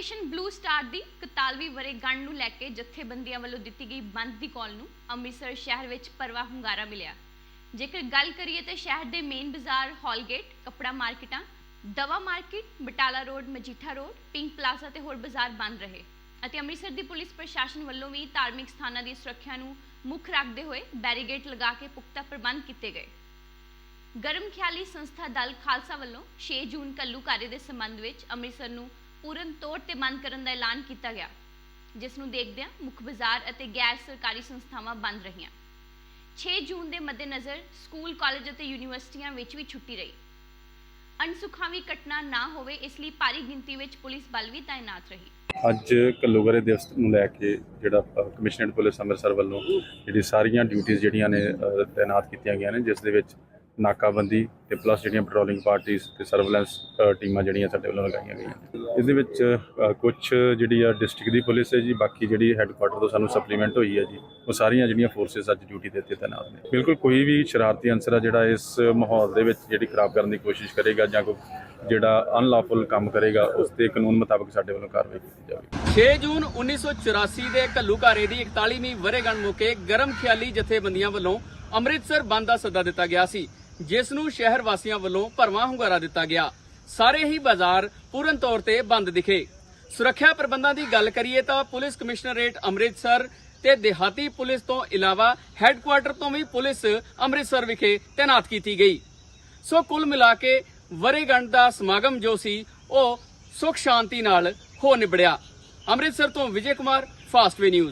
Operation blue star ਦੀ 41ਵੀਂ ਵਰ੍ਹੇਗੰਢ ਨੂੰ ਲੈ ਕੇ ਜਥੇਬੰਦੀਆਂ ਵੱਲੋਂ ਦਿੱਤੀ ਗਈ ਬੰਦ ਦੀ ਕਾਲ ਨੂੰ ਅੰਮ੍ਰਿਤਸਰ ਸ਼ਹਿਰ ਵਿੱਚ ਪਰਵਾ ਹੁੰਗਾਰਾ ਮਿਲਿਆ। ਜੇਕਰ ਗੱਲ ਕਰੀਏ ਤਾਂ ਸ਼ਹਿਰ ਦੇ ਮੇਨ ਬਾਜ਼ਾਰ ਹਾਲਗੇਟ ਕੱਪੜਾ ਮਾਰਕੀਟਾਂ, ਦਵਾ market, Batala road, Majitha road Pink Plaza ਤੇ ਹੋਰ ਬਾਜ਼ਾਰ ਬੰਦ ਰਹੇ ਅਤੇ ਅੰਮ੍ਰਿਤਸਰ ਦੀ ਪੁਲਿਸ ਪ੍ਰਸ਼ਾਸਨ ਵੱਲੋਂ ਵੀ ਧਾਰਮਿਕ ਸਥਾਨਾਂ ਦੀ ਸੁਰੱਖਿਆ ਨੂੰ ਮੁੱਖ ਰੱਖਦੇ ਹੋਏ ਬੈਰੀਗੇਟ ਲਗਾ ਕੇ ਪੁਖਤਾ ਪ੍ਰਬੰਧ ਕੀਤੇ ਗਏ। ਗਰਮ ਖਿਆਲੀ ਸੰਸਥਾ ਦਲ ਖਾਲਸਾ ਵੱਲੋਂ 6 ਜੂਨ ਕੱਲੂਕਾਰੇ ਦੇ ਸੰਬੰਧ ਵਿੱਚ ਅੰਮ੍ਰਿਤਸਰ ਨੂੰ ਪੂਰਨ ਤੌਰ ਤੇ ਬੰਦ ਕਰਨ ਦਾ ਐਲਾਨ ਕੀਤਾ ਗਿਆ ਜਿਸ ਨੂੰ ਦੇਖਦਿਆਂ ਮੁੱਖ ਬਾਜ਼ਾਰ ਅਤੇ ਗੈਰ ਸਰਕਾਰੀ ਸੰਸਥਾਵਾਂ ਬੰਦ ਰਹੀਆਂ। 6 ਜੂਨ ਦੇ ਮੱਦੇਨਜ਼ਰ ਸਕੂਲ ਕਾਲਜ ਅਤੇ ਯੂਨੀਵਰਸਿਟੀਆਂ ਵਿੱਚ ਵੀ ਛੁੱਟੀ ਰਹੀ। ਅਣਸੁਖਾਵੀ ਘਟਨਾ ਨਾ ਹੋਵੇ ਇਸ ਲਈ ਭਾਰੀ ਗਿਣਤੀ ਵਿੱਚ ਪੁਲਿਸ ਬਲ ਵੀ ਤਾਇਨਾਤ ਰਹੀ। ਅੱਜ ਕੱਲੂਗਰੇ ਦਿਵਸ ਨੂੰ ਲੈ ਕੇ ਜਿਹੜਾ ਅ, ਪੁਲਿਸ ਅੰਮ੍ਰਿਤਸਰ ਵੱਲੋਂ ਜਿਹੜੀ ਸਾਰੀਆਂ ਡਿਊਟੀਆਂ ਜਿਹੜੀਆਂ ਨੇ ਤਾਇਨਾਤ ਕੀਤੀਆਂ ਗਈਆਂ ਨੇ ਜਿਸ ਦੇ ਵਿੱਚ ਨਾਕਾਬੰਦੀ ਤੇ ਪਲੱਸ ਜਿਹੜੀਆਂ ਪੈਟਰੋਲਿੰਗ ਪਾਰਟੀਆਂ ਤੇ ਸਰਵੇਲੈਂਸ ਟੀਮਾਂ ਜਿਹੜੀਆਂ ਸਾਡੇ ਵੱਲੋਂ ਲਗਾਈਆਂ ਗਈਆਂ ਨੇ। ਇਹਦੇ ਵਿੱਚ ਕੁਝ ਜਿਹੜੀ ਆ ਡਿਸਟ੍ਰਿਕਟ ਦੀ ਪੁਲਿਸ ਹੈ ਜੀ, ਬਾਕੀ ਜਿਹੜੀ ਹੈੱਡਕੁਆਟਰ ਤੋਂ ਸਾਨੂੰ ਸਪਲੀਮੈਂਟ ਹੋਈ ਹੈ ਜੀ, ਉਹ ਸਾਰੀਆਂ ਜਿਹੜੀਆਂ ਫੋਰਸਸ ਅੱਜ ਡਿਊਟੀ ਦੇ ਉੱਤੇ ਤਾਇਨਾਤ ਨੇ। ਬਿਲਕੁਲ ਕੋਈ ਵੀ ਸ਼ਰਾਰਤੀ ਅਨਸਰ ਆ ਜਿਹੜਾ ਇਸ ਮਾਹੌਲ ਦੇ ਵਿੱਚ ਜਿਹੜੀ ਖਰਾਬ ਕਰਨ ਦੀ ਕੋਸ਼ਿਸ਼ ਕਰੇਗਾ ਜਾਂ ਕੋਈ ਜਿਹੜਾ ਅਨਲਾਫੁਲ ਕੰਮ ਕਰੇਗਾ, ਉਸ ਤੇ ਕਾਨੂੰਨ ਮੁਤਾਬਕ ਸਾਡੇ ਵੱਲੋਂ ਕਾਰਵਾਈ ਕੀਤੀ ਜਾਵੇਗੀ। 6 ਜੂਨ 1984 ਦੇ ਘੱਲੂਘਾਰੇ ਦੀ 41ਵੀਂ ਵਰ੍ਹੇਗੰਢ ਮੌਕੇ ਗਰਮ ਖਿਆਲੀ ਜਥੇਬੰਦੀਆਂ ਵੱਲੋਂ ਅੰਮ੍ਰਿਤਸਰ ਬੰਦ ਦਾ ਸੱਦਾ ਦਿੱਤਾ ਗਿਆ ਸੀ। ਜਿਸ ਨੂੰ ਸ਼ਹਿਰ ਵਾਸੀਆਂ ਵੱਲੋਂ ਭਰਵਾਂ ਹੁੰਗਾਰਾ ਦਿੱਤਾ ਗਿਆ। ਸਾਰੇ ਹੀ ਬਾਜ਼ਾਰ ਪੂਰਨ ਤੌਰ ਤੇ ਬੰਦ ਦਿਖੇ। ਸੁਰੱਖਿਆ ਪ੍ਰਬੰਧਾਂ ਦੀ ਗੱਲ ਕਰੀਏ ਤਾਂ ਪੁਲਿਸ ਕਮਿਸ਼ਨਰੇਟ ਅੰਮ੍ਰਿਤਸਰ ਤੇ ਦਿਹਾਤੀ ਪੁਲਿਸ ਤੋਂ ਇਲਾਵਾ ਹੈੱਡਕੁਆਟਰ ਤੋਂ ਵੀ ਪੁਲਿਸ ਅੰਮ੍ਰਿਤਸਰ ਵਿਖੇ ਤਾਇਨਾਤ ਕੀਤੀ ਗਈ। ਸੋ ਕੁੱਲ ਮਿਲਾ ਕੇ ਵਰੇਗੰਢ ਦਾ ਸਮਾਗਮ ਜੋ ਸੀ, ਉਹ ਸੁਖ ਸ਼ਾਂਤੀ ਨਾਲ ਹੋ ਨਿਬੜਿਆ। ਅੰਮ੍ਰਿਤਸਰ ਤੋਂ ਵਿਜੇ ਕੁਮਾਰ ਫਾਸਟਵੇ ਨਿਊਜ਼।